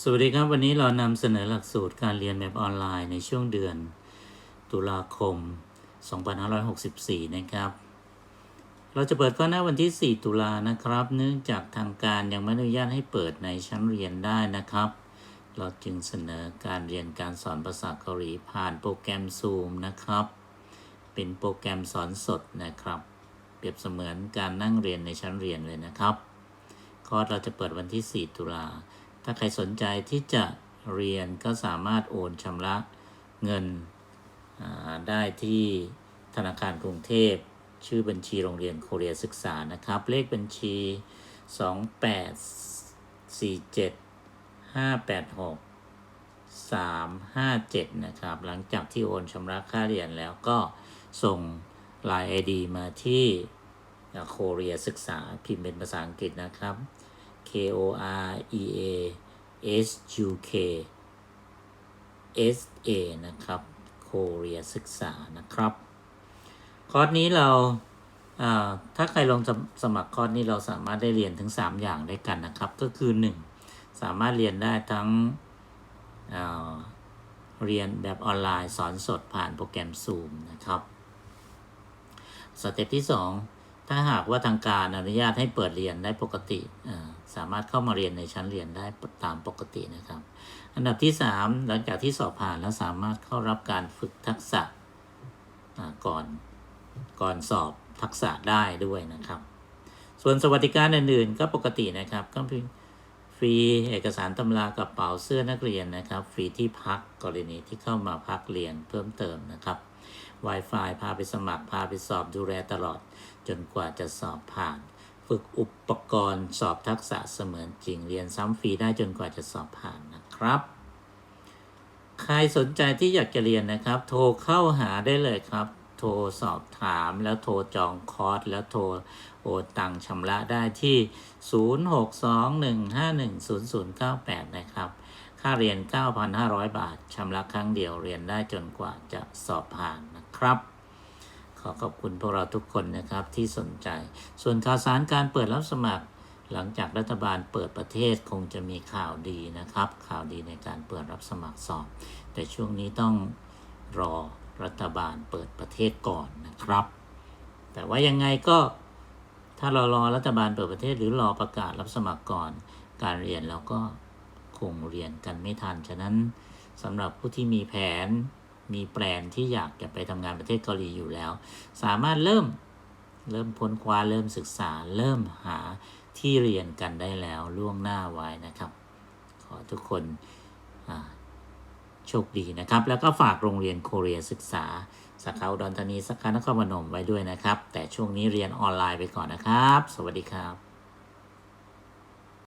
สวัสดีครับวันนี้เรานำเสนอหลักสูตรการเรียนแบบออนไลน์ในช่วงเดือนตุลาคม 2564 นะครับ เราจะเปิดข้อหน้าวันที่ 4 ตุลานะครับ เนื่องจากทางการยังไม่อนุญาตให้เปิดในชั้นเรียนได้นะครับ เราจึงเสนอการเรียนการสอนภาษาเกาหลีผ่านโปรแกรม Zoom นะครับ เป็นโปรแกรมสอนสดนะครับ เปรียบเสมือนการนั่งเรียนในชั้นเรียนเลยนะครับคอร์สเราจะเปิดวันที่ 4 ตุลา ถ้าใครสนใจที่จะเรียนก็สามารถโอนชำระเงินได้ที่ธนาคารกรุงเทพ ชื่อบัญชีโรงเรียนโคเรียศึกษานะครับ เลขบัญชี 2847 586 357 นะครับ หลังจากที่โอนชำระค่าเรียนแล้วก็ส่ง Line ID มาที่โคเรียศึกษาพิมพ์เป็นภาษาอังกฤษนะครับ K O R E A S U K S A นะครับโคเรียศึกษานะครับ คอร์สนี้เราถ้าใครลงสมัครคอร์สนี้เราสามารถได้เรียนถึง 3 อย่างด้วยกันนะครับ ก็คือ 1 สามารถเรียนได้ทั้งอ่าเรียนแบบออนไลน์สอนสดผ่านโปรแกรม Zoom นะครับ สเต็ปที่ 2 ถ้าหากว่าทางการอนุญาตให้เปิดเรียนได้ปกติสามารถเข้ามาเรียนในชั้นเรียนได้ตามปกตินะครับ อันดับที่ 3 หลังจากที่สอบผ่านแล้วสามารถเข้ารับการฝึกทักษะก่อนก่อนสอบทักษะได้ด้วยนะครับ ส่วนสวัสดิการอื่นๆ ก็ปกตินะครับก็ฟรีเอกสารตำรากระเป๋าเสื้อนักเรียนนะครับ ฟรีที่พักกรณีที่เข้ามาพักเรียนเพิ่มเติมนะครับ Wi-Fi พาไปสมัคร พาไปสอบดูแลตลอด จนกว่าจะสอบผ่าน ฝึกอุปกรณ์สอบทักษะเสมือนจริงเรียนซ้ำฟรีได้จนกว่าจะสอบผ่านนะครับ ใครสนใจที่อยากจะเรียนนะครับ โทรเข้าหาได้เลยครับโทรสอบถามแล้วโทรจองคอร์สแล้วโทรโอนตังชำระได้ที่ 0621510098นะ ค่าเรียน 9,500 บาทชำระครั้งเดียวเรียนได้จนกว่าจะสอบผ่านนะครับ ขอขอบคุณพวกเราทุกคนนะครับที่สนใจ ส่วนข่าวสารการเปิดรับสมัคร หลังจากรัฐบาลเปิดประเทศคงจะมีข่าวดีนะครับ ข่าวดีในการเปิดรับสมัครสอบ แต่ช่วงนี้ต้องรอรัฐบาลเปิดประเทศก่อนนะครับ แต่ว่ายังไงก็ถ้าเรารอรัฐบาลเปิดประเทศหรือรอประกาศรับสมัครก่อน การเรียนเราก็ คงเรียนกันไม่ทัน ฉะนั้นสำหรับผู้ที่มีแผนมีแปลนที่อยากจะไปทำงานประเทศเกาหลีอยู่แล้ว สามารถเริ่มเริ่มพ้นคว้าเริ่มศึกษา เริ่มหาที่เรียนกันได้แล้วล่วงหน้าไว้นะครับ ขอทุกคนโชคดีนะครับ แล้วก็ฝากโรงเรียนโคเรียศึกษาสาขาอุดรธานีสาขานครพนมไว้ด้วยนะครับ แต่ช่วงนี้เรียนออนไลน์ไปก่อนนะครับ สวัสดีครับ